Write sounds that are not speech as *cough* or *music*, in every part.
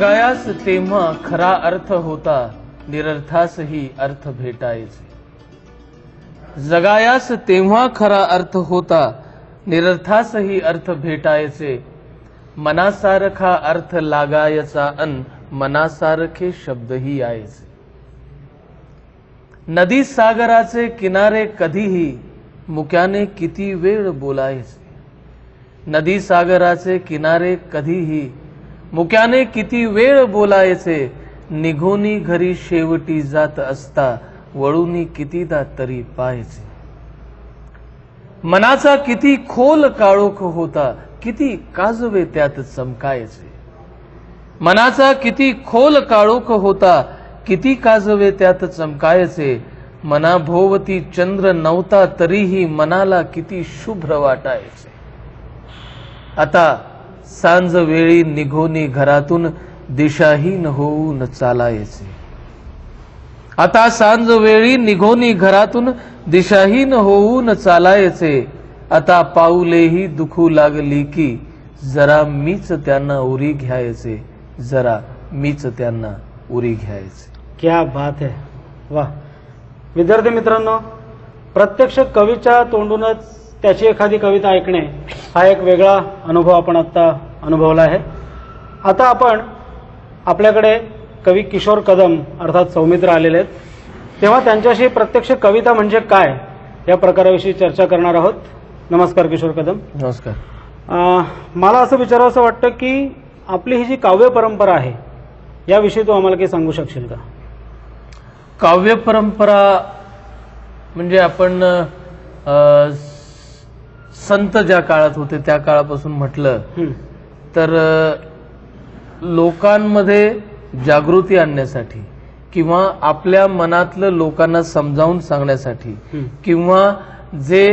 जगायास तेव्हा खरा अर्थ होता निरर्थासही अर्थ भेटायचे. जगायास तेव्हा खरा अर्थ होता निरर्थासही अर्थ भेटायचे. मनासारखा अर्थ लागायचा अन मनासारखे शब्दही यायचे. नदी सागराचे किनारे कधीही मुक्याने किती वेळ बोलायचे. नदी सागराचे किनारे कधीही मुक्याने किती वेळ बोलायचे? निघोनी घरी शेवटी जात असता वळूनी कितीदा तरी पाहायचे. मनाचा किती खोल काळोख होता किती काजवे त्यात चमकायचे. मनाचा किती खोल काळोख होता किती काजवे त्यात चमकायचे. मनाभोवती चंद्र नव्हता तरीही मनाला किती शुभ्र वाटायचे. आता सांज वेळी निघोनी घरातून दिशाहीन होऊन चालायचे. आता सांज वेळी निघोनी घरातून दिशाहीन होऊन चालायचे. आता पाऊलेही दुखू लागली की जरा मीच त्यांना उरी घ्यायचे. जरा मीच त्यांना उरी घ्यायचे. क्या बात है. वा विद्यार्थी मित्रांनो प्रत्यक्ष कवीच्या तोंडूनच त्याची एखादी कविता ऐकणे हा एक वेगळा अनुभव आपण आता अनुभवला आहे. आता आपण आपल्याकडे कवी किशोर कदम अर्थात सौमित्र आलेले आहेत. तेव्हा त्यांच्याशी प्रत्यक्ष कविता म्हणजे काय या प्रकाराविषयी चर्चा करणार आहोत. नमस्कार किशोर कदम. नमस्कार. मला असं विचारावं वाटतं की आपली ही जी काव्य परंपरा आहे याविषयी तू आम्हाला काही सांगू शकशील का? काव्य परंपरा म्हणजे आपण संत ज्या काळात होते त्या काळापासून म्हटलं. तर लोकांमध्ये जागृती आणण्यासाठी किंवा आपल्या मनातलं लोकांना समजावून सांगण्यासाठी. किंवा जे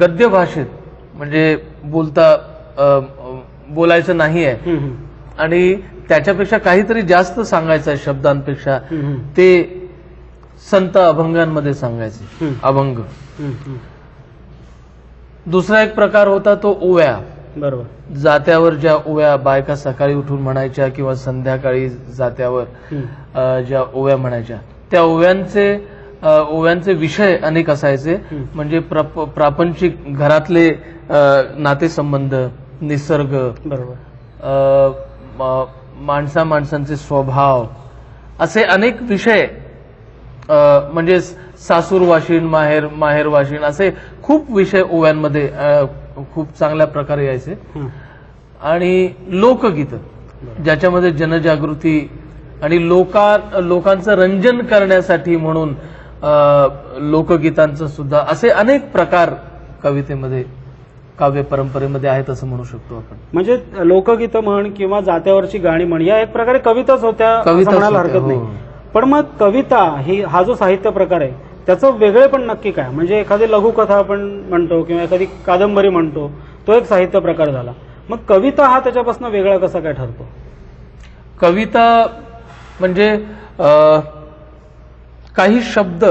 गद्य भाषेत म्हणजे बोलता बोलायचं नाही आहे. आणि त्याच्यापेक्षा काहीतरी जास्त सांगायचं आहे शब्दांपेक्षा. ते संत अभंगांमध्ये सांगायचे. अभंग. दुसरा एक प्रकार होता तो ओव्या बरोबर जात्यावर ज्या ओव्या बायका सकाळी उठून म्हणायच्या किंवा संध्याकाळी जात्यावर. अ, ज्या ओव्या म्हणायच्या त्या ओव्यांचे अ, ओव्यांचे विषय अनेक असायचे. म्हणजे प्रप- प्रापंचिक घरातले अ, नातेसंबंध निसर्ग बरोबर अ, म- माणसा माणसांचे स्वभाव असे अनेक विषय अ, म्हणजे सासूर वाशीन माहेर माहेर वाशीन असे खूप विषय ओव्यांमध्ये खूप चांगल्या प्रकारे यायचे. आणि लोकगीत ज्याच्यामध्ये जनजागृती आणि लोका लोकांचं रंजन करण्यासाठी म्हणून लोकगीतांचं सुद्धा असे अनेक प्रकार कवितेमध्ये काव्य परंपरेमध्ये आहेत असं म्हणू शकतो आपण म्हणजे लोकगीतं म्हण किंवा जात्यावरची गाणी म्हण या एक प्रकारे कविताच होत्या असं कविताच म्हणायला हरकत नाही हो. पण मग कविता ही हा जो साहित्य प्रकार आहे त्याचं वेगळे पण नक्की काय? म्हणजे एखादी लघुकथा आपण म्हणतो किंवा एखादी कादंबरी म्हणतो तो एक साहित्य प्रकार झाला. मग कविता हा त्याच्यापासून वेगळा कसा काय ठरतो? कविता म्हणजे काही शब्द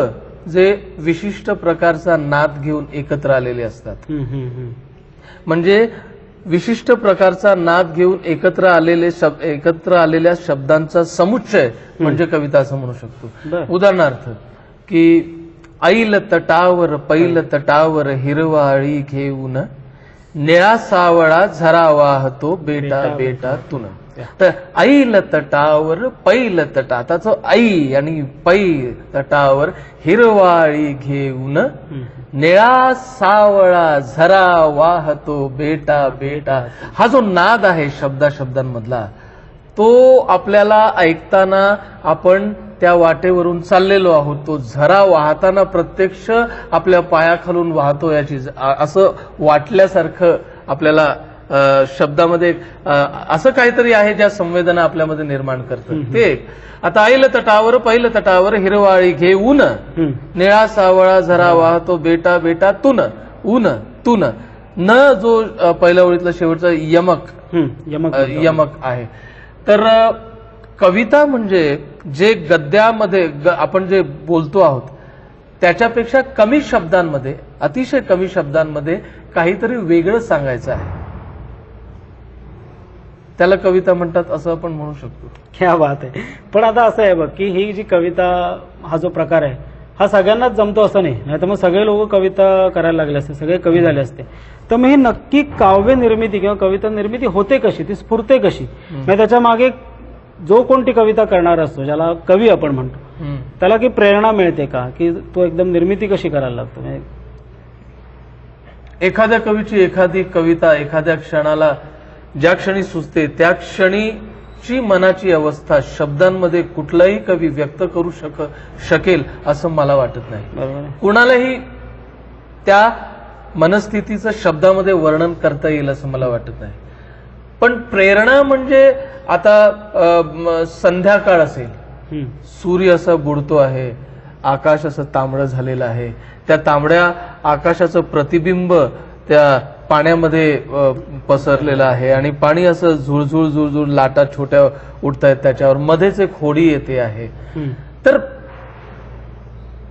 जे विशिष्ट प्रकारचा नाद घेऊन एकत्र आलेले असतात. म्हणजे विशिष्ट प्रकारचा नाद घेऊन एकत्र आलेले शब्द एकत्र आलेल्या शब्दांचा समुच्चय म्हणजे कविता असं म्हणू शकतो. उदाहरणार्थ की ऐल तटावर पैल तटावर हिरवाळी घेऊन निळा सावळा झरा वाहतो बेटा बेटा, तुन तर ऐल तटावर पैल तटा आता तो आई आणि पै तटावर हिरवाळी घेऊन. निळा सावळा झरा वाहतो बेटा बेटा हा जो नाद आहे शब्दा शब्दांमधला तो आपल्याला ऐकताना आपण त्या वाटेवरून चाललेलो आहोत तो झरा वाहताना प्रत्यक्ष आपल्या पायाखालून वाहतो याची असं वाटल्यासारखं आपल्याला शब्दामध्ये असं काहीतरी आहे ज्या संवेदना आपल्यामध्ये निर्माण करतं ते. आता आईल तटावर पहिलं तटावर हिरवाळी घेऊन. निळा सावळा झरा वाहतो बेटा बेटा तुन ऊन तुन न जो पहिल्या ओळीतला शेवटचा यमक. यमक यमक आहे तर कविता म्हणजे जे गद्यामध्ये ग- आपण जे बोलतो आहोत त्याच्यापेक्षा कमी शब्दांमध्ये अतिशय कमी शब्दांमध्ये काहीतरी वेगळं सांगायचं आहे. त्याला कविता म्हणतात असं आपण म्हणू शकतो. क्या बात आहे. पण आता असं आहे बघ की ही जी कविता हा जो प्रकार आहे हा सगळ्यांनाच जमतो असं नाही. नाही तर मग सगळे लोक कविता करायला लागले असते सगळे कवी झाले असते. तर मग ही नक्की काव्य निर्मिती किंवा कविता निर्मिती होते कशी ती स्फुरते कशी? त्याच्यामागे जो कोणती कविता करणार असतो ज्याला कवी आपण म्हणतो. त्याला की प्रेरणा मिळते का? की तो एकदम निर्मिती कशी करायला लागतो? म्हणजे एखाद्या कवीची एखादी कविता एखाद्या क्षणाला ज्या क्षणी सुचते त्या क्षणीची मनाची अवस्था शब्दांमध्ये कुठलाही कवी व्यक्त करू शक शकेल असं मला वाटत नाही. कुणालाही त्या मनस्थितीचं शब्दामध्ये वर्णन करता येईल असं मला वाटत नाही. पण प्रेरणा म्हणजे आता संध्याकाळ असेल. सूर्य असा बुडतो आहे आकाश असं तांबडं झालेलं आहे त्या तांबड्या आकाशाचं प्रतिबिंब त्या पाण्यामध्ये पसरलेलं आहे आणि पाणी असं झुळझुळ झुळझुळ लाटा छोट्या उठत आहेत त्याच्यावर मध्येच एक होडी येते आहे. तर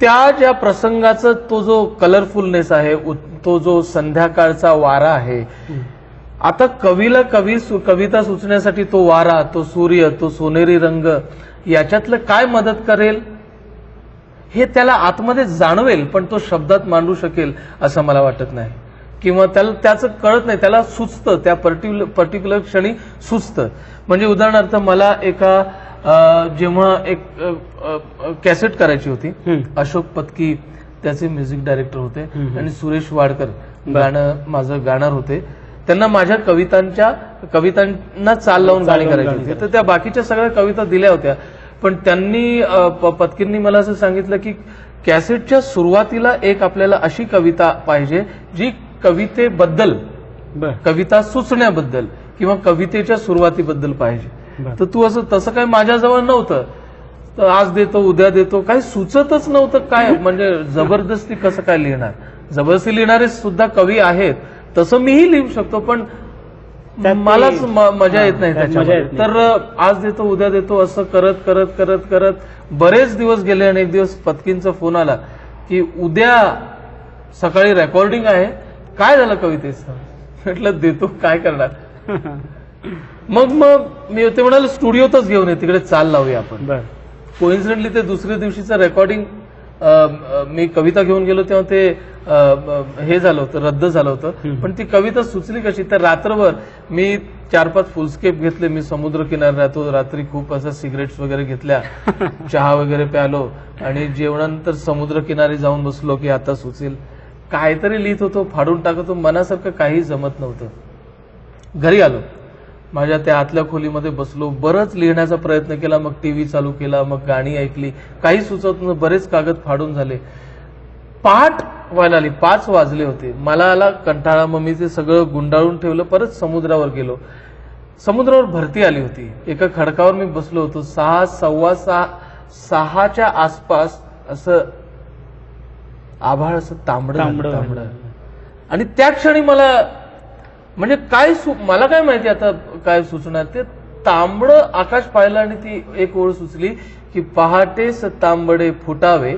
त्या ज्या प्रसंगाचा तो जो कलरफुलनेस आहे तो जो संध्याकाळचा वारा आहे. आता कवीला कवी सु- कविता सुचण्यासाठी तो वारा तो सूर्य तो सोनेरी रंग याच्यातलं काय मदत करेल हे त्याला आतमध्ये जाणवेल पण तो शब्दात मांडू शकेल असं मला वाटत नाही किंवा त्याला त्याचं कळत नाही त्याला सुचतं त्या पर्टिक्युलर पर्टिक्युलर क्षणी सुचतं म्हणजे उदाहरणार्थ मला एका जेव्हा एक कॅसेट करायची होती. अशोक पत्की त्याचे म्युझिक डायरेक्टर होते. आणि सुरेश वाडकर गाणं माझं गाणार होते त्यांना माझ्या कवितांच्या कवितांना चाल लावून गाणी करायची होती. तर त्या बाकीच्या सगळ्या कविता दिल्या होत्या. पण त्यांनी पत्कींनी मला असं सांगितलं की कॅसेटच्या सुरुवातीला एक आपल्याला अशी कविता पाहिजे जी कवितेबद्दल कविता सुचण्याबद्दल किंवा कवितेच्या सुरुवातीबद्दल पाहिजे. तर तू असं तसं काही माझ्याजवळ नव्हतं. तर आज देतो उद्या देतो काही सुचतच नव्हतं. काय म्हणजे जबरदस्ती कसं काय लिहिणार? जबरदस्ती लिहिणारे सुद्धा कवी आहेत. तसं मीही लिहू शकतो पण मलाच मजा येत नाही त्याच्यामध्ये. तर आज देतो उद्या देतो असं करत करत करत करत बरेच दिवस गेले आणि एक दिवस पत्कींचा फोन आला की उद्या सकाळी रेकॉर्डिंग आहे. काय झालं कवितेचं? म्हटलं देतो काय करणार? *laughs* मग मग मी ते म्हणाले स्टुडिओतच घेऊन ये तिकडे चाल लावूया आपण. कोइन्सिडेंटली ते दुसऱ्या दिवशीचं रेकॉर्डिंग मी कविता घेऊन गेलो तेव्हा ते हे झालं होतं रद्द झालं होतं. पण ती कविता सुचली कशी? तर रात्रभर मी चार पाच फुलस्केप घेतले. मी समुद्र किनारी राहतो. रात्री खूप असं सिगरेट्स वगैरे घेतल्या. *laughs* चहा वगैरे प्यालो. आणि जेवणानंतर समुद्र किनारी जाऊन बसलो की आता सुचेल. काहीतरी लिहित होतो फाडून टाकत मनासारखं काही जमत नव्हतं. घरी आलो. माझ्या त्या आतल्या खोलीमध्ये बसलो. बरंच लिहिण्याचा प्रयत्न केला मग टीव्ही चालू केला मग गाणी ऐकली. काही सुचत नव्हतं बरेच कागद फाडून झाले. पहाट व्हायला आली. पाच वाजले होते. मला आला कंटाळा. मग मी ते सगळं गुंडाळून ठेवलं. परत समुद्रावर गेलो. समुद्रावर भरती आली होती. एका खडकावर मी बसलो होतो. सहा सव्वा सहा सहाच्या आसपास असं आभाळ असं तांबडं तांबडं. आणि त्या क्षणी मला म्हणजे काय सु मला काय माहिती आता काय सुचणार ते तांबडं आकाश पाहिलं आणि ती एक ओळ सुचली की पहाटेस तांबडे फुटावे.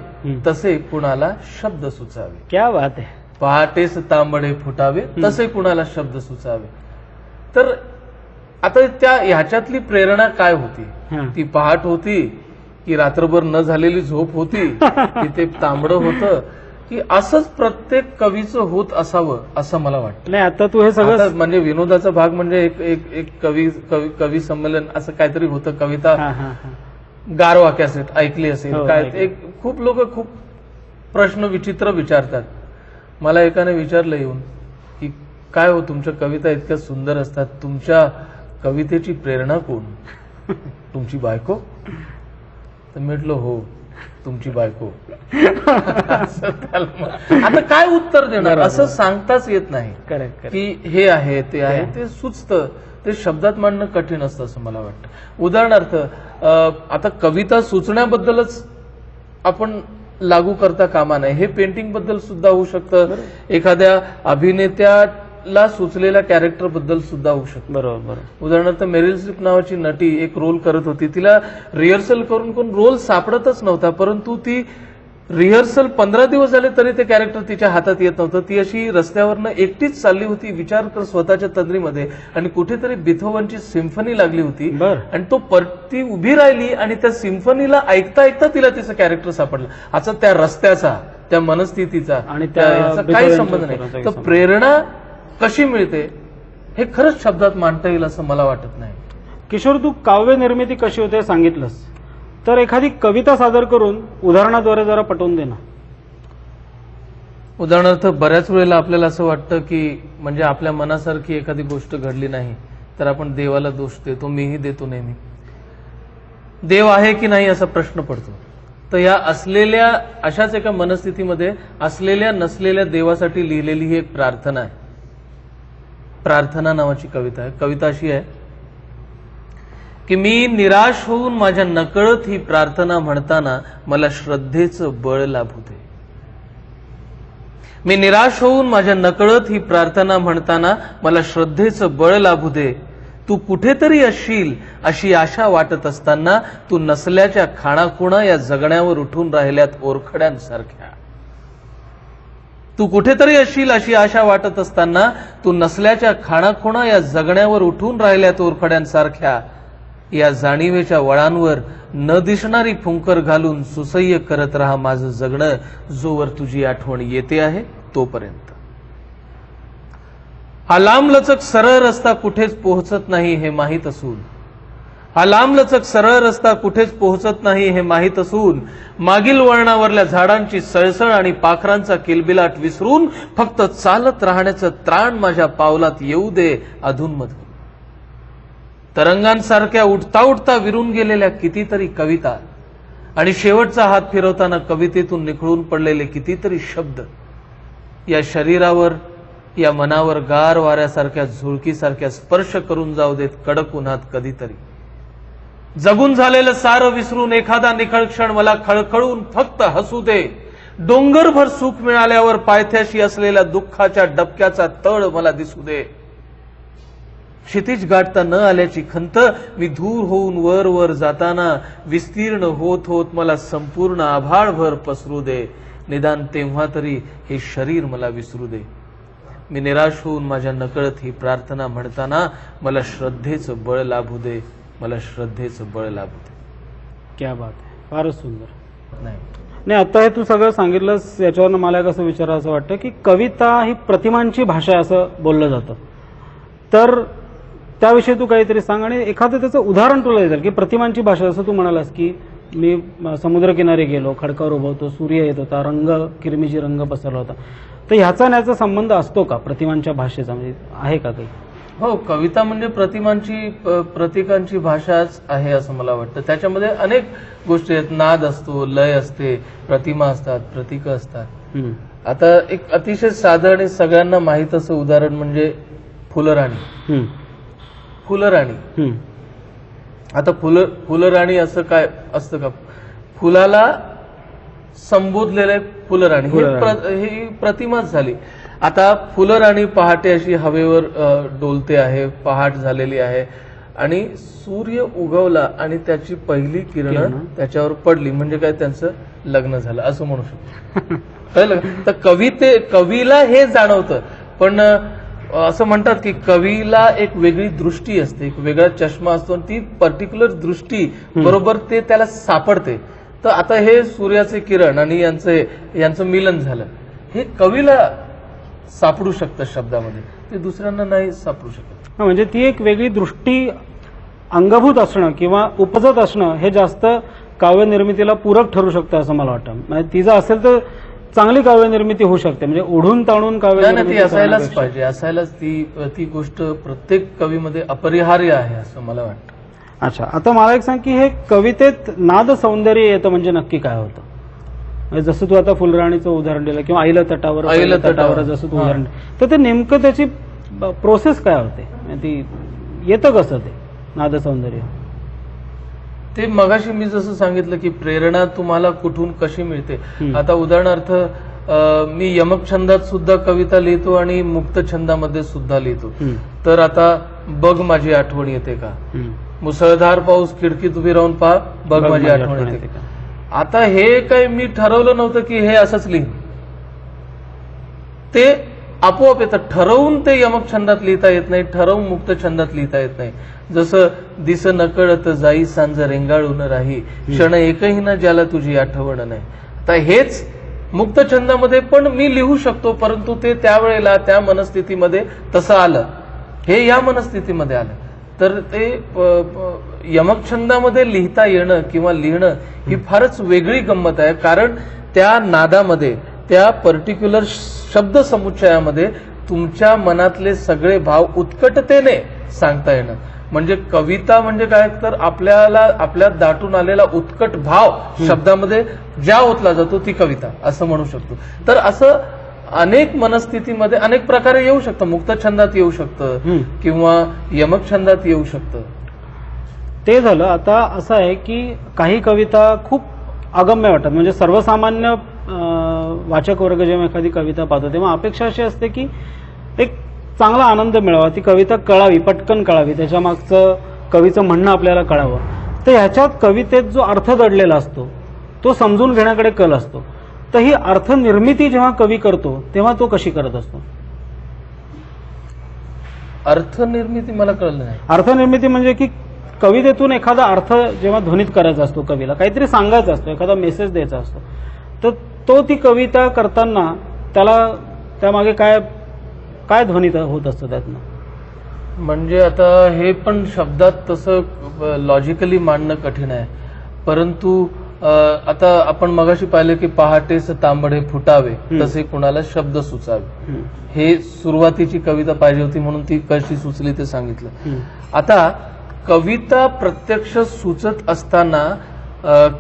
तसे कुणाला शब्द सुचावे क्या बात आहे पहाटेस तांबडे फुटावे. तसे कुणाला शब्द सुचावे तर आता त्या ह्याच्यातली प्रेरणा काय होती. ती पहाट होती की रात्रभर न झालेली झोप होती *laughs* की ते तांबडं होतं की असंच प्रत्येक कवीचं होत असावं असं मला वाटतं. नाही आता तू हे सगळं म्हणजे विनोदाचा भाग म्हणजे एक एक एक कवी कवी कवी संमेलन असं काहीतरी होतं कविता हा हा हा. गारवा कॅसेट ऐकली असेल. हो, काय. एक खूप लोक खूप प्रश्न विचित्र विचारतात. मला एकाने विचारलं येऊन की काय हो तुमच्या कविता इतक्या सुंदर असतात. तुमच्या कवितेची प्रेरणा कोण? *laughs* तुमची बायको? तर म्हटलं हो. तुमची बायको. आता काय उत्तर देणार. असं सांगताच येत नाही. की हे आहे ते आहे ते सुचतं. ते शब्दात मांडणं कठीण असतं असं मला वाटतं. उदाहरणार्थ आता कविता सुचण्याबद्दलच आपण लागू करता कामा नये. हे पेंटिंगबद्दल सुद्धा होऊ शकतं. एखाद्या अभिनेत्याला सुचलेल्या कॅरेक्टरबद्दल सुद्धा होऊ शकतं. बरोबर बरोबर. उदाहरणार्थ मेरिल स्ट्रीप नावाची नटी एक रोल करत होती. तिला रिहर्सल करून करून रोल सापडतच नव्हता परंतु ती रिहर्सल पंधरा दिवस झाले तरी ते कॅरेक्टर तिच्या हातात येत नव्हतं. ती अशी रस्त्यावरनं एकटीच चालली होती विचार कर स्वतःच्या तंद्रीमध्ये. आणि कुठेतरी बिथोवनची सिम्फनी लागली होती. आणि तो पर ती उभी राहिली आणि त्या सिम्फनीला ऐकता ऐकता तिला तिचं कॅरेक्टर सापडलं. आता त्या रस्त्याचा त्या मनस्थितीचा आणि त्या त्या याचा काही संबंध नाही. तर प्रेरणा कशी मिळते हे खरंच शब्दात मांडता येईल असं मला वाटत नाही. किशोर तू काव्य निर्मिती कशी होते सांगितलंस. तर एखादी कविता सादर करून उदाहरणाद्वारे जरा पटवून दे ना. उदाहरणार्थ बऱ्याच वेळेला आपल्याला असं वाटतं की म्हणजे आपल्या मनासारखी एखादी गोष्ट घडली नाही तर आपण देवाला दोष देतो मीही देतो नेहमी. देव आहे की नाही असा प्रश्न पडतो. तर या असलेल्या अशाच एका मनस्थितीमध्ये असलेल्या नसलेल्या देवासाठी लिहिलेली ही एक प्रार्थना आहे. प्रार्थना नावाची कविता आहे. कविता अशी आहे की मी निराश होऊन माझ्या नकळत ही प्रार्थना म्हणताना मला श्रद्धेचं बळ लाभू दे मी निराश होऊन माझ्या नकळत ही प्रार्थना म्हणताना मला श्रद्धेचं बळ लाभू दे तू कुठेतरी असशील अशी आशा वाटत असताना तू नसल्याच्या खाणाखुणा या जगण्यावर उठून राहिल्यात ओरखड्यांसारख्या. तू कुठेतरी असशील अशी आशा वाटत असताना तू नसल्याच्या खाणाखुणा या जगण्यावर उठून राहिल्या तोरखड्यांसारख्या या जाणीवेच्या वळांवर न दिसणारी फुंकर घालून सुसह्य करत राहा माझं जगणं जोवर तुझी आठवण येते आहे तोपर्यंत. हा लांबलचक सरळ रस्ता कुठेच पोहोचत नाही हे माहीत असून हा लांबलचक सरळ रस्ता कुठेच पोहोचत नाही हे माहीत असून मागील वळणावरल्या झाडांची सळसळ आणि पाखरांचा किलबिलाट विसरून फक्त चालत राहण्याचं त्राण माझ्या पावलात येऊ दे अधूनमधून तरंगांसारख्या उठता उठता विरून गेलेल्या कितीतरी कविता आणि शेवटचा हात फिरवताना कवितेतून निखळून पडलेले कितीतरी शब्द या शरीरावर या मनावर गार वाऱ्यासारख्या झुळकीसारख्या स्पर्श करून जाऊ देत कडक उन्हात कधीतरी. जगून झालेलं सारं विसरून एखादा निखळ क्षण मला खळखळून फक्त हसू दे. डोंगरभर सुख मिळाल्यावर पायथ्याशी असलेल्या दुःखाच्या डबक्याचा तळ मला दिसू दे. क्षितिज गाठता न आल्याची खंत मी धूर होऊन वर वर जाताना विस्तीर्ण होत होत मला संपूर्ण आभाळभर पसरू दे. निदान तेव्हा तरी हे शरीर मला विसरू दे. मी निराश होऊन माझ्या नकळत ही प्रार्थना म्हणताना मला श्रद्धेचं बळ लाभू दे. मला श्रद्धेचं बळ लाभू दे क्या बात आहे फारच सुंदर. नाही. नाही आता हे तू सगळं सांगितलंस याच्यावरनं मला एक असं विचारा असं वाटतं की कविता ही प्रतिमांची भाषा आहे असं बोललं जातं. तर त्याविषयी तू काहीतरी सांग आणि एखादं त्याचं उदाहरण तुला देईल की प्रतिमांची भाषा जसं तू म्हणालास की मी समुद्रकिनारी गेलो खडकावर उभं होतो सूर्य येत होता रंग किरमिजी रंग पसरला होता. तर ह्याचा आणि याचा संबंध असतो का प्रतिमांच्या भाषेचा? म्हणजे आहे का काही? हो कविता म्हणजे प्रतिमांची प्रतीकांची भाषाच आहे असं मला वाटतं. त्याच्यामध्ये अनेक गोष्टी आहेत. नाद असतो लय असते प्रतिमा असतात प्रतीकं असतात. आता एक अतिशय साधं आणि सगळ्यांना माहीत असं उदाहरण म्हणजे फुलराणी. फुलराणी. आता फुल फुलराणी असं काय असतं का? फुलाला संबोधलेलं आहे फुलराणी. ही ही प्रतिमाच झाली. आता फुलराणी पहाटे अशी हवेवर डोलते आहे पहाट झालेली आहे. आणि सूर्य उगवला आणि त्याची पहिली किरण. त्याच्यावर पडली म्हणजे काय त्यांचं लग्न झालं असं म्हणू शकतो. *laughs* कळलं? तर कविते कवीला हे जाणवतं पण असं म्हणतात की कवीला एक वेगळी दृष्टी असते एक वेगळा चष्मा असतो आणि ती पर्टिक्युलर दृष्टी बरोबर ते त्याला सापडते. तर आता हे सूर्याचे किरण आणि यांचं यांचं मिलन झालं. हे कवीला सापडू शकतं शब्दामध्ये. ते दुसऱ्यांना नाही सापडू शकत. म्हणजे ती एक वेगळी दृष्टी अंगभूत असणं किंवा उपजत असणं हे जास्त काव्य निर्मितीला पूरक ठरू शकतं असं मला वाटतं. म्हणजे तिचं असेल तर चांगली काव्य निर्मिती होऊ शकते. म्हणजे ओढून ताणून काव्य ती असायलाच. पाहिजे. असायलाच ती ती गोष्ट प्रत्येक कवीमध्ये अपरिहार्य आहे असं मला वाटतं. अच्छा. आता मला एक सांग की हे कवितेत नाद सौंदर्य येतं म्हणजे नक्की काय होतं? म्हणजे जसं तू आता फुलराणीचं उदाहरण दिलं किंवा आईला तटावर आईला तटावर. जसं तू. उदाहरण. तर ते नेमकं त्याची प्रोसेस काय होते म्हणजे ती येतं कसं ते नाद सौंदर्य ते मगाशी मी जसं सांगितलं की प्रेरणा तुम्हाला कुठून कशी मिळते. आता उदाहरणार्थ मी यमक छंदात सुद्धा कविता लिहितो आणि मुक्त छंदामध्ये सुद्धा लिहितो. तर आता बघ माझी आठवण येते का. मुसळधार पाऊस खिडकीत उभी राहून पहा बघ माझी आठवण येते का आता हे काही मी ठरवलं नव्हतं की हे असंच लिहीन. ते आपोआप येतं. ठरवून ते यमक छंदात लिहिता येत नाही ठरवून मुक्त छंदात लिहिता येत नाही. जसं दिस नकळत जाई सांज रेंगाळून राही. क्षण एकही ना ज्याला तुझी आठवण नाही. आता हेच मुक्त छंदामध्ये पण मी लिहू शकतो परंतु ते त्यावेळेला त्या मनस्थितीमध्ये तसं आलं. हे या मनस्थितीमध्ये आलं. तर ते प- प- यमक छंदामध्ये लिहिता येणं किंवा लिहिणं ही फारच वेगळी गंमत आहे. कारण त्या नादामध्ये त्या पर्टिक्युलर शब्द समुच्चयामध्ये तुमच्या मनातले सगळे भाव उत्कटतेने सांगता येणं. म्हणजे कविता म्हणजे काय? तर आपल्याला आपल्यात दाटून आलेला उत्कट भाव शब्दामध्ये ज्या ओतला जातो ती कविता असं म्हणू शकतो. तर असं अनेक मनस्थितीमध्ये अनेक प्रकारे येऊ शकतं. मुक्त छंदात येऊ शकतं. किंवा यमक छंदात येऊ शकतं. ते झालं. आता असं आहे की काही कविता खूप अगम्य वाटतात. म्हणजे सर्वसामान्य वाचक वर्ग जेव्हा एखादी कविता पाहतो तेव्हा अपेक्षा अशी असते की एक चांगला आनंद मिळावा. ती कविता कळावी पटकन कळावी. त्याच्या मागचं कवीचं म्हणणं आपल्याला कळावं. तर ह्याच्यात कवितेत जो अर्थ दडलेला असतो तो समजून घेण्याकडे कल असतो. तर ही अर्थनिर्मिती जेव्हा कवी करतो तेव्हा तो कशी करत असतो? अर्थनिर्मिती मला कळलं नाही. अर्थनिर्मिती म्हणजे की कवितेतून एखादा अर्थ जेव्हा ध्वनित करायचा असतो कवीला काहीतरी सांगायचा असतो एखादा मेसेज द्यायचा असतो तर तो ती कविता करताना त्याला त्यामागे काय काय ध्वनित होत असतं त्यातनं? म्हणजे आता हे पण शब्दात तसं लॉजिकली मांडणं कठीण आहे. परंतु आता आपण मगाशी पाहिलं की पहाटेस तांबडे फुटावे. तसे कुणाला शब्द सुचावे. हे सुरुवातीची कविता पाहिजे होती म्हणून ती कशी सुचली ते सांगितलं. आता कविता प्रत्यक्ष सुचत असताना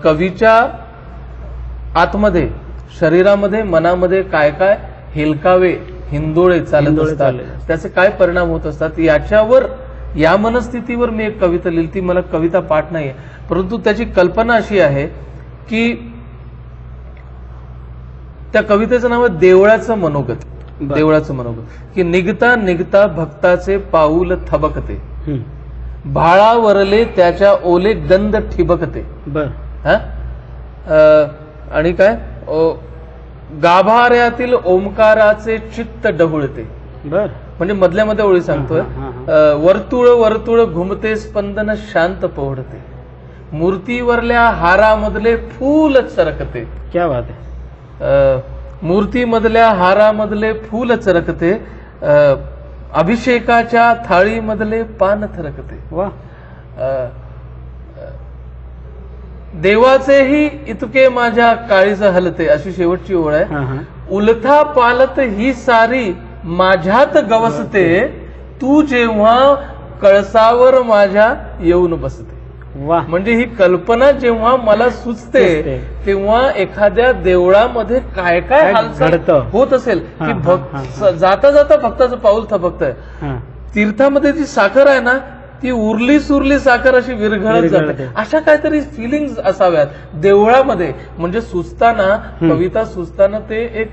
कवीच्या आतमध्ये शरीरामध्ये मनामध्ये काय काय हेलकावे हिंदोळे चालत असतात. त्याचे काय परिणाम होत असतात याच्यावर या मनस्थितीवर मी एक कविता लिहिली ती मला कविता पाठ नाहीये परंतु त्याची कल्पना अशी आहे की त्या कवितेचं नाव आहे देवळाचं मनोगत. देवळाचं मनोगत. की निघता निघता भक्ताचे पाऊल थबकते. भाळावरले त्याच्या ओले गंध ठिबकते. हा? आणि काय? गाभाऱ्यातील ओंकाराचे चित्त डहुळते म्हणजे मधल्या मध्ये ओळी सांगतोय. वर्तुळ वर्तुळ घुमते स्पंदन शांत पोहडते मूर्तीवरल्या हारामधले फूल चरकते क्या बात आहे अ, मूर्तीमधल्या हारामधले फूल चरकते अभिषेकाच्या थाळीमधले पान थरकते. वा. देवाचेही इतके माझ्या काळीज हलते अशी शेवटची ओळ आहे. उलथा पालत ही सारी माझ्यात गवसते. तू जेव्हा कळसावर माझ्या येऊन बसते. वा म्हणजे ही कल्पना जेव्हा मला सुचते. तेव्हा एखाद्या देवळामध्ये काय काय हालचाल. होत असेल की भक्त. जाता जाता भक्ताचं पाऊल थपकतंय हा तीर्थामध्ये जी साखर आहे ना ती उरली सुरली साखर अशी विरघळत विरघळते. जाते अशा काहीतरी फिलिंग असाव्यात देवळामध्ये म्हणजे सुचताना कविता सुचताना ते एक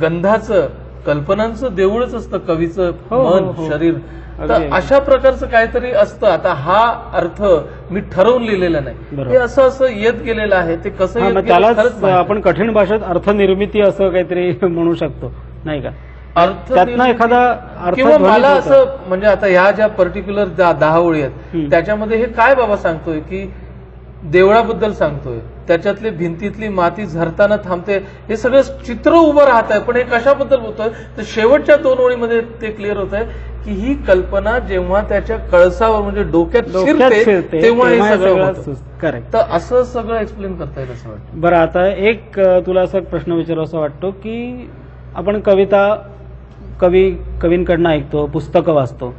गंधाचं कल्पनांचं देऊळच असतं कवीचं हो, हो, मन हो. शरीर तर. अशा प्रकारचं काहीतरी असतं आता हा अर्थ मी ठरवून लिहिलेला नाही. हे असं असं येत गेलेलं आहे ते कसं त्यालाच आपण कठीण भाषेत अर्थनिर्मिती असं काहीतरी *laughs* म्हणू शकतो नाही का. अर्थ एखादा किंवा मला. असं म्हणजे आता ह्या ज्या पर्टिक्युलर दहा ओळी आहेत. त्याच्यामध्ये हे काय बाबा सांगतोय की देवळाबद्दल सांगतोय त्याच्यातली भिंतीतली माती झरताना थांबते. हे सगळं चित्र उभं राहत आहे. पण हे कशाबद्दल होतंय तर शेवटच्या दोन ओळीमध्ये ते क्लिअर होत आहे की ही कल्पना जेव्हा त्याच्या कळसावर म्हणजे डोक्यात शिरते तेव्हा हे सगळं होतं. करेक्ट तर असं सगळं एक्सप्लेन करता येईल असं वाटतं. बरं आता एक तुला असा प्रश्न विचारू असं वाटतो की आपण कविता कवी कवींकडनं ऐकतो पुस्तकं वाचतो.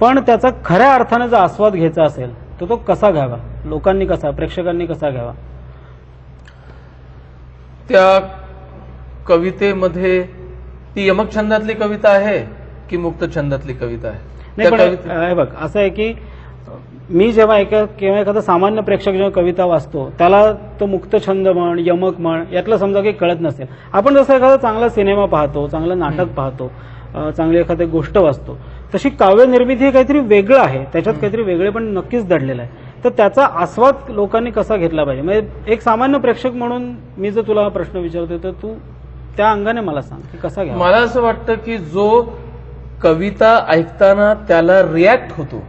पण त्याचा खऱ्या अर्थाने जर आस्वाद घ्यायचा असेल तर तो कसा घ्यावा? लोकांनी कसा प्रेक्षकांनी कसा घ्यावा? त्या कवितेमध्ये ती यमक छंदातली कविता आहे की मुक्त छंदातली कविता आहे नाही बघ असं आहे की मी जेव्हा एका किंवा एखादा सामान्य प्रेक्षक जेव्हा कविता वाचतो त्याला तो मुक्त छंद म्हण यमक म्हण यातलं समजा काही कळत नसेल आपण जसं एखादा चांगला सिनेमा पाहतो चांगलं नाटक. पाहतो चांगली एखादी गोष्ट वाचतो तशी काव्य निर्मिती हे काहीतरी वेगळं आहे त्याच्यात. काहीतरी वेगळे पण नक्कीच दडलेलं आहे तर त्याचा आस्वाद लोकांनी कसा घेतला पाहिजे? म्हणजे एक सामान्य प्रेक्षक म्हणून मी जर तुला हा प्रश्न विचारतोय तर तू त्या अंगाने मला सांग की कसा घ्या मला असं वाटतं की जो कविता ऐकताना त्याला रिॲक्ट होतो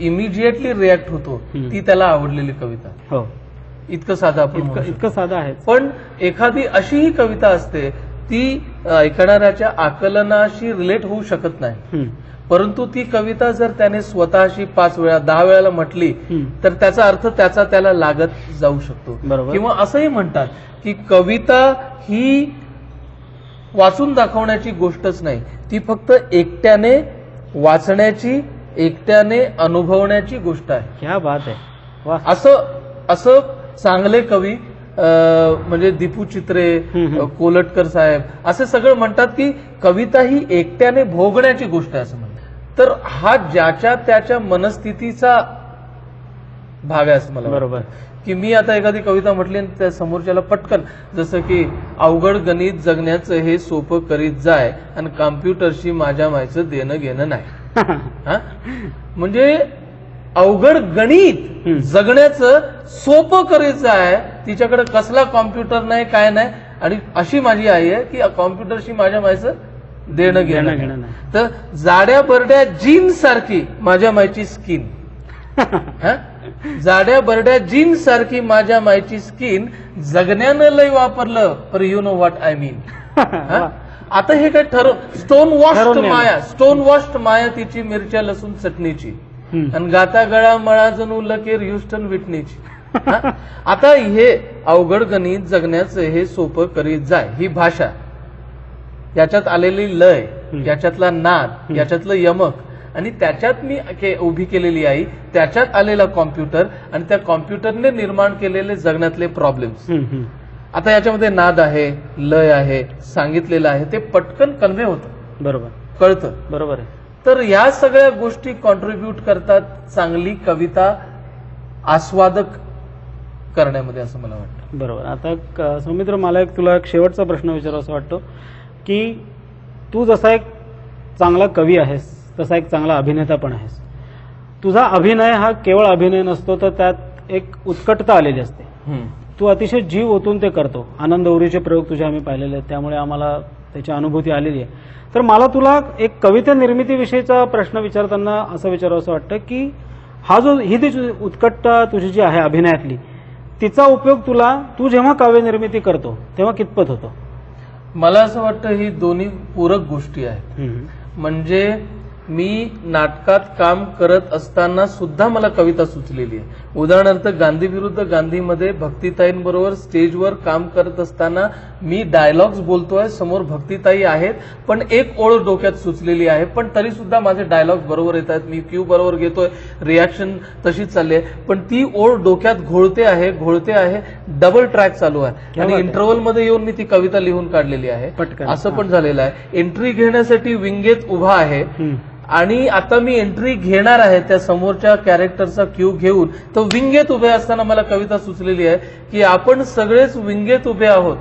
इमिजिएटली रिॲक्ट होतो. ती त्याला आवडलेली कविता. हो. इतकं साधं आपण इतकं साधं आहे. पण एखादी अशीही कविता असते ती ऐकणाऱ्याच्या आकलनाशी रिलेट होऊ शकत नाही. परंतु ती कविता जर त्याने स्वतःशी पाच वेळा दहा वेळाला म्हटली. तर त्याचा अर्थ त्याचा त्याला लागत जाऊ शकतो. किंवा असंही म्हणतात की कविता ही वाचून दाखवण्याची गोष्टच नाही. ती फक्त एकट्याने वाचण्याची एकट्याने अनुभवण्याची गोष्ट आहे. क्या बात आहे. असं असं चांगले कवी म्हणजे दीपू चित्रे कोलटकर साहेब असे सगळं म्हणतात की कविता ही एकट्याने भोगण्याची गोष्ट आहे असं तर हा ज्याच्या त्याच्या मनस्थितीचा भाग आहे असं मला. बरोबर की मी आता एखादी कविता म्हटली आणि त्या समोरच्याला पटकन जसं की अवघड गणित जगण्याचं हे सोपं करीत जाय आणि कॉम्प्युटरशी माझ्या मायचं देणं घेणं नाही *laughs* हा? म्हणजे अवघड गणित. जगण्याचं सोपं करायचं आहे तिच्याकडे कसला कॉम्प्युटर नाही काय नाही आणि अशी माझी आई आहे की कॉम्प्युटरशी माझ्या मायचं देणं घेणं घेणं नाही. नाही. तर जाड्या बरड्या जीन्स सारखी माझ्या मायची स्किन *laughs* जाड्या बरड्या जीन्स सारखी माझ्या मायची स्किन जगण्यानं लय वापरलं पर you know what I mean हा? आता हे काय ठरव स्टोन वॉश्ड ठरवून माया स्टोन वॉश्ड माया तिची मिरच्या लसूण चटणीची हम्म. आणि गाता गळा मळा जणू लकेर ह्युस्टन विटणीची हा? आता हे अवघड गणित जगण्याचं हे सोपं करीत जाय ही भाषा याच्यात आलेली लय. याच्यातला नाद याच्यातलं यमक. आणि त्याच्यात मी के- उभी केलेली आई त्याच्यात आलेला कॉम्प्युटर आणि त्या कॉम्प्युटरने निर्माण केलेले जगण्यातले प्रॉब्लेम्स. आता याच्यामध्ये नाद आहे लय आहे सांगितलेलं आहे ते पटकन कन्व्हे होतं. बरोबर. कळतं. बरोबर आहे. तर या सगळ्या गोष्टी कॉन्ट्रीब्यूट करतात चांगली कविता आस्वादक करण्यामध्ये असं मला वाटतं. बरोबर. आता सौमित्र मला एक तुला एक शेवटचा प्रश्न विचारू असं वाटतो. की तू जसा एक चांगला कवी आहेस तसा एक चांगला अभिनेता पण आहेस. तुझा अभिनय हा केवळ अभिनय नसतो तर त्यात एक उत्कटता आलेली असते. तू अतिशय जीव ओतून ते करतो. आनंद उरीचे प्रयोग तुझे आम्ही पाहिलेले आहेत त्यामुळे आम्हाला त्याची अनुभूती आलेली आहे. तर मला तुला एक कविता निर्मितीविषयीचा प्रश्न विचारताना असं विचारावं असं वाटतं की हा जो ही जी उत्कटता तुझी जी आहे अभिनयातली तिचा उपयोग तुला तू जेव्हा काव्य निर्मिती करतो तेव्हा कितपत होतो? मला असं वाटतं ही दोन्ही पूरक गोष्टी आहेत. म्हणजे मी नाटकात काम करत असताना सुद्धा मला कविता सुचलेली आहे. उदाहरणार्थ गांधी विरुद्ध गांधीमध्ये भक्तिताईंबरोबर स्टेजवर काम करत असताना मी डायलॉग्स बोलतोय समोर भक्तिताई आहेत पण एक ओळ डोक्यात सुचलेली आहे पण तरी सुद्धा माझे डायलॉग बरोबर येत आहेत. मी क्यू बरोबर घेतोय रिॲक्शन तशीच चालली आहे. पण ती ओळ डोक्यात घोळते आहे घोळते आहे डबल ट्रॅक चालू आहे. आणि बात आहे. इंटरव्हलमध्ये येऊन मी ती कविता लिहून काढलेली आहे. असं पण झालेलं आहे. एंट्री घेण्यासाठी विंगेत उभा आहे. आणि आता मी एंट्री घेणार आहे त्या समोरच्या कॅरेक्टरचा क्यू घेऊन. तो विंगेत उभे असताना मला कविता सुचलेली आहे की आपण सगळेच विंगेत उभे आहोत.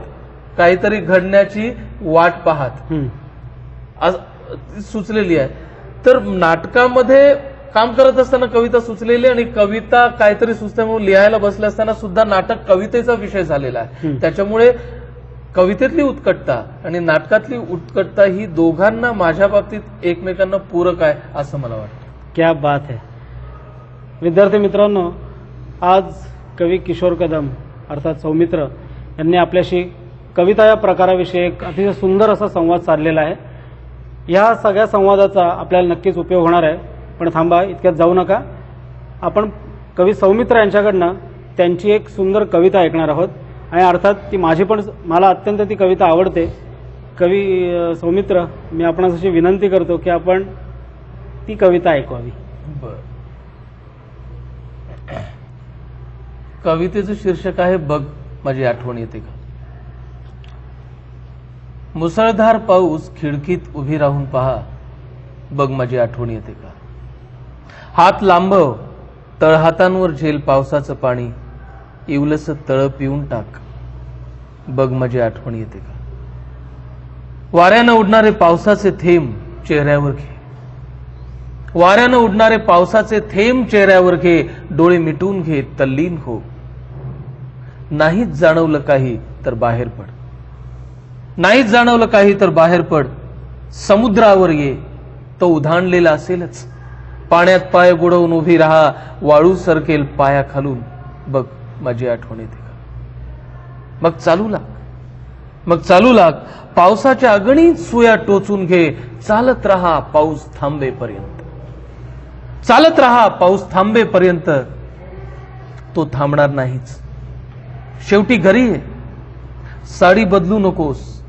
काहीतरी घडण्याची वाट पाहत. आज- सुचलेली आहे. तर नाटकामध्ये काम करत असताना कविता सुचलेली आणि कविता काहीतरी सुचल्यामुळे लिहायला बसले असताना सुद्धा नाटक कवितेचा विषय झालेला आहे. त्याच्यामुळे कवितेतली उत्कटता आणि नाटकातली उत्कटता ही दोघांना माझ्या बाबतीत एकमेकांना पूरक आहे असं मला वाटतं. क्या बात आहे विद्यार्थी मित्रांनो आज कवी किशोर कदम अर्थात सौमित्र यांनी आपल्याशी कविता या प्रकाराविषयी एक अतिशय सुंदर असा संवाद साधलेला आहे. या सगळ्या संवादाचा आपल्याला नक्कीच उपयोग होणार आहे पण थांबा इतक्यात जाऊ नका. आपण कवी सौमित्र यांच्याकडनं त्यांची एक सुंदर कविता ऐकणार आहोत. आणि अर्थात ती माझी पण मला अत्यंत ती कविता आवडते. कवी सौमित्र मी आपणास अशी विनंती करतो की आपण ती कविता ऐकवावी. बर. कवितेचं शीर्षक आहे बघ माझी आठवण येते का? मुसळधार पाऊस खिडकीत उभी राहून पहा बघ माझी आठवण येते का? हात लांबव तळहातांवर झेल पावसाचं पाणी इवलस तळ पिऊन टाक. बघ माझी आठवण येते का? वाऱ्यानं उडणारे पावसाचे थेंब चेहऱ्यावर घे. वाऱ्यानं उडणारे पावसाचे थेंब चेहऱ्यावर घे डोळे मिटून घे तल्लीन हो. नाहीच जाणवलं काही तर बाहेर पड. नाहीच जाणवलं काही तर बाहेर पड. समुद्रावर ये. तो उधाणलेला असेलच. पाण्यात पाय बुडवून उभी राहा. वाळू सरकेल पाया खालून बघ. माझी आठवण येते का? मग चालू लाग. मग चालू लाग. पावसाच्या अगणित सुया टोचून घे. चालत राहा पाऊस थांबेपर्यंत. चालत राहा पाऊस थांबेपर्यंत. तो थांबणार नाहीच. शेवटी घरी ये. साडी बदलू नकोस.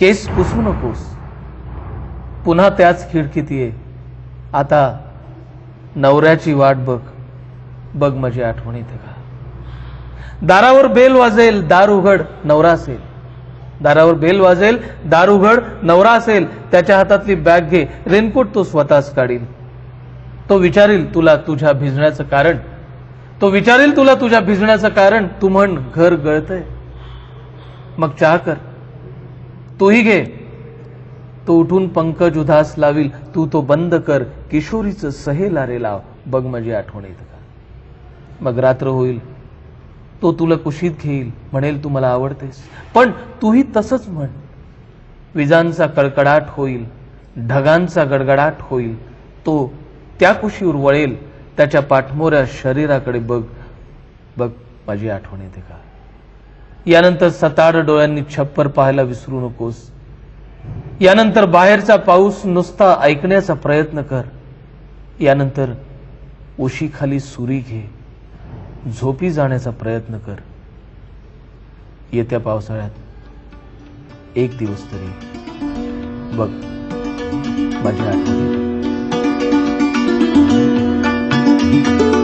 केस पुसू नकोस. पुन्हा त्याच खिडकीत ये. आता नवऱ्याची वाट बघ. बघ माझी आठवण येते का? दारावर बेल वाजेल दार उघड नवरा असेल. दारावर बेल वाजेल दार उघड नवरा असेल त्याच्या हातातली बॅग घे रेनकोट तो स्वतःच काढील तो विचारील तुला तुझ्या भिजण्याचं कारण? तो विचारील तुला तुझ्या भिजण्याचं कारण? तू म्हण घर गळतय. मग चहा कर. तूही घे. तो उठून पंकज उधास लावील तू तो बंद कर किशोरीचं सहेला रे लाव बघ माझी आठवण येत का? मग रात्र होईल. तो तुला कुशीत घेईल म्हणेल तू मला आवडतेस. पण तूही तसंच म्हण. विजांचा कडकडाट होईल ढगांचा गडगडाट होईल. तो त्या कुशीवर वळेल त्याच्या पाठमोऱ्या शरीराकडे बघ. बघ माझी आठवण येते का? यानंतर सताड डोळ्यांनी छप्पर पाहायला विसरू नकोस. यानंतर बाहेरचा पाऊस नुसता ऐकण्याचा प्रयत्न कर. यानंतर उशीखाली सुरी घे. झोपी जाण्याचा प्रयत्न कर. येत्या पावसाळ्यात एक दिवस तरी. बघ माझ्या आठवणी.